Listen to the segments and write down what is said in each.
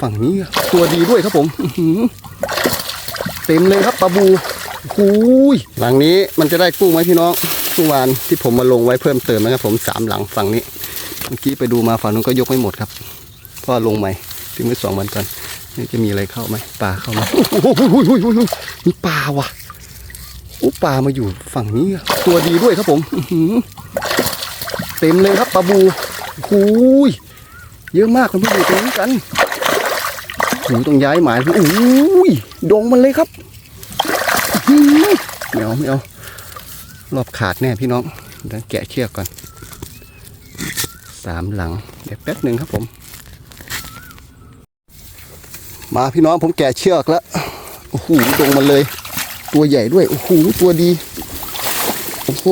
ฝั่งนี้ตัวดีด้วยครับผมเต็มเลยครับปลาบูหูยหลังนี้มันจะได้กุ้งไหมพี่น้องเมื่อวานที่ผมมาลงไว้เพิ่มเติมนะครับ ผมสามหลังฝั่งนี้เมื่อกี้ไปดูมาฝั่งนู้นก็ยกไม่หมดครับเพราะลงใหม่ทิ้งไว้สองวันก่อนนี่จะมีอะไรเข้าไหมปลาเข้าไหมโอ้โหโอ้โหโอ้โหโอ้โหมีปลาว่ะโอ้ปลามาอยู่ฝั่งนี้ตัวดีด้วยครับผมเต็มเลยครับปลาบูหูยเยอะมากมันไม่อยู่ตรงนี้กัน หูต้องย้ายหมายโอ้ยดงมันเลยครับอื้อหือไม่เอาไม่เอารอบขาดแน่พี่น้องเดี๋ยวแกะเชือกก่อนสามหลัง เดี๋ยวแป๊บหนึ่งครับผม มาพี่น้องผมแกะเชือกแล้วโอ้โหตรงมันเลย ตัวใหญ่ด้วยโอ้โหตัวดีโอ้โห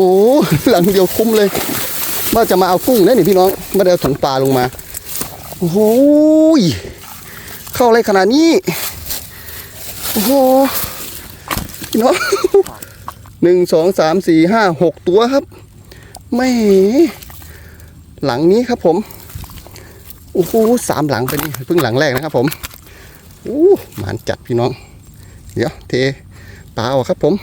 หลังเดียวคุ้มเลยว่าจะมาเอากุ้งนะนี่พี่น้องไม่ได้เอาถุงปลาลงมา โอ้โห เข้าอะไรขนาดนี้ โอ้โหพี่น้องหนึ่งสองสามสี่ห้าหกตัวครับ ไม่หลังนี้ครับผม โอ้โหสามหลังเป็นเพิ่งหลังแรกนะครับผมโอ้หมานจัดพี่น้อง เดี๋ยวเทปลาออกครับผม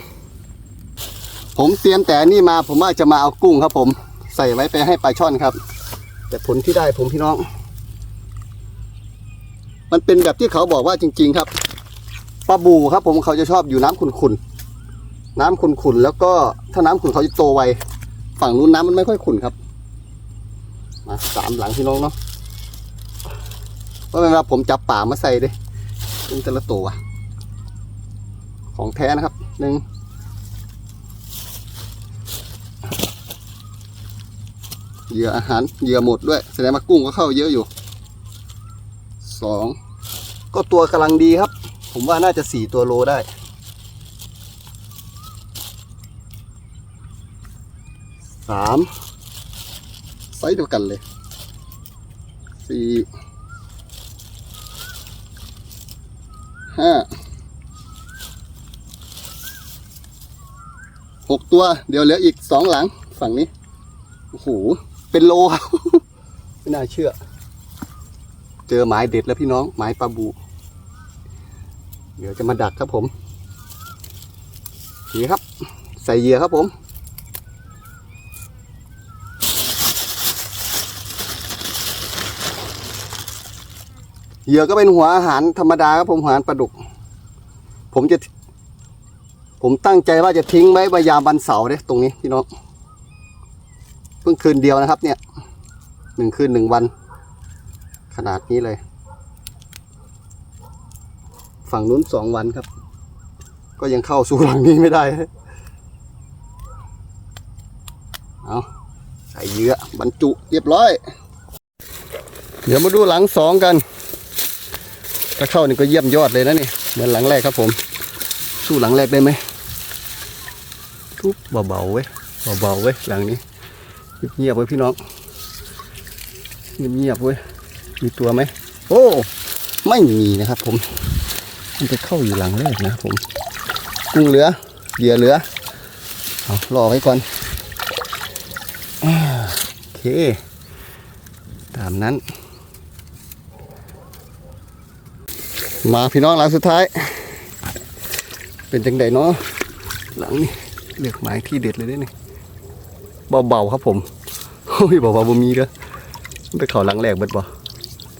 ผมเตรียมแต่นี่มาผมว่าจะมาเอากุ้งครับผม ใส่ไว้ไปให้ปลาช่อนครับ แต่ผลที่ได้ผมพี่น้อง มันเป็นแบบที่เขาบอกว่าจริง ๆ ครับปลาบูครับ ผมเขาจะชอบอยู่น้ำขุ่นๆน้ำขุ่นๆแล้วก็ถ้าน้ำขุ่นเขาจะโตไวฝั่งนู้นน้ำมันไม่ค่อยขุ่นครับมาสามหลังพี่น้องเนาะเพราะเวลาผมจับป่ามาใส่ดิเป็นแต่ละตัวของแท้นะครับหนึ่งเหยื่ออาหารเหยื่อหมดด้วย แสดงว่ากุ้งก็เข้าเยอะอยู่สอง ก็ตัวกำลังดีครับ ผมว่าน่าจะสี่ตัวโลได้สามไซส์เดียวกันเลยสี่ห้าหกตัว เดี๋ยวเหลืออีกสองหลังฝั่งนี้โอ้โหเป็นโลครับ ไม่น่าเชื่อ เจอหมายเด็ดแล้วพี่น้อง หมายปลาบู เดี๋ยวจะมาดักครับผมนี่ครับ ใส่เหยื่อครับผม เหยื่อก็เป็นหัวอาหารธรรมดาครับผมหัวอาหารปลาดุก ผมจะ ผมตั้งใจว่าจะทิ้งไว้ใบยามวันเสาร์เนี่ยตรงนี้พี่น้องเพิ่งคืนเดียวนะครับ เนี่ยหนึ่งคืนหนึ่งวัน ขนาดนี้เลย ฝั่งนู้นสองวันครับ ก็ยังเข้าสู่หลังนี้ไม่ได้ เอาใส่เยื่อบรรจุเรียบร้อย เดี๋ยวมาดูหลังสองกัน ถ้าเข้านี่ก็เยี่ยมยอดเลยนะนี่ เหมือนหลังแรกครับผม สู้หลังแรกได้ไหมทุบเบาๆเว้ยเบาๆเว้ยหลังนี้เงียบๆเว้ยพี่น้องเงียบๆเว้ยมีตัวไหมโอ้ ไม่มีนะครับผม มันจะเข้าอยู่หลังแรกนะครับผม กุ้งเหลือเหยื่อเหลือเอารอไว้ก่อนอ่าโอเค ตามนั้น มาพี่น้องหลังสุดท้าย เป็นจังใดเนาะหลังนี้เลือกไม้ที่เด็ดเลยได้นี่เบาๆครับผมโอ้ยเบาๆบ่มีเด้อไปเขาหลังแรกเบิดบ่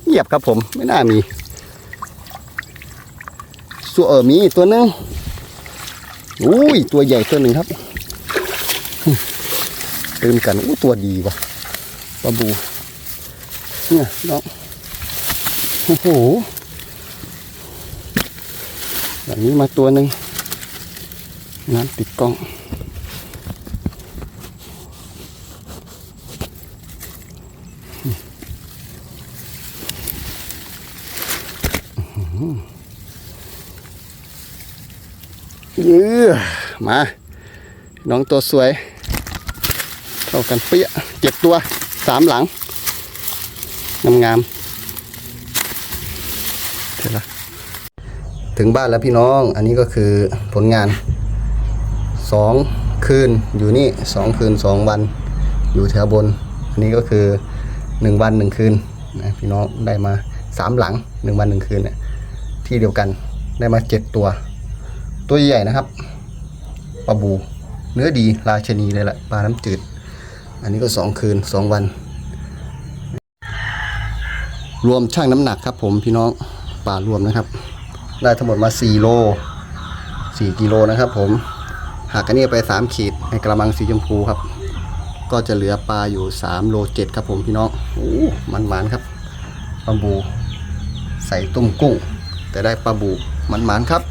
เงียบครับผมไม่น่ามี สัวเออมีตัวหนึงอุ้ยตัวใหญ่ตัวหนึ่งครับเติมกันอู้ตัวดีว่ะปลาบูเนี่ยน้องโอ้โหแบบนี้มาตัวหนึ่งน้ำติดกล้อง ยื้อมา น้องตัวสวยเข้ากันเปี้ยเจ็ดตัวสามหลัง งามๆเท่าไหรถึงบ้านแล้วพี่น้อง อันนี้ก็คือผลงานสองคืนอยู่นี่สองคืนสองวัน อยู่แถวบน อันนี้ก็คือหนึ่งวันหนึ่งคืนนะพี่น้องได้มาสามหลังหนึ่งวันหนึ่งคืนเนี่ยที่เดียวกันได้มาเจ็ดตัว ตัวใหญ่นะครับปลาบู เนื้อดีราชนีเลยแหละปลาน้ำจืด อันนี้ก็สองคืนสองวัน รวมช่างน้ำหนักครับผมพี่น้องปลารวมนะครับ ได้ทั้งหมดมา 4 โล 4 กิโลนะครับผมหักกันนี่ไป 3 ขีดในกระมังสีชมพูครับ ก็จะเหลือปลาอยู่ 3 โล 7 ครับผมพี่น้องโอ้มันหมานครับปลาบู ใส่ต้มกุ้ง แต่ได้ปลาบูมันหมานครับ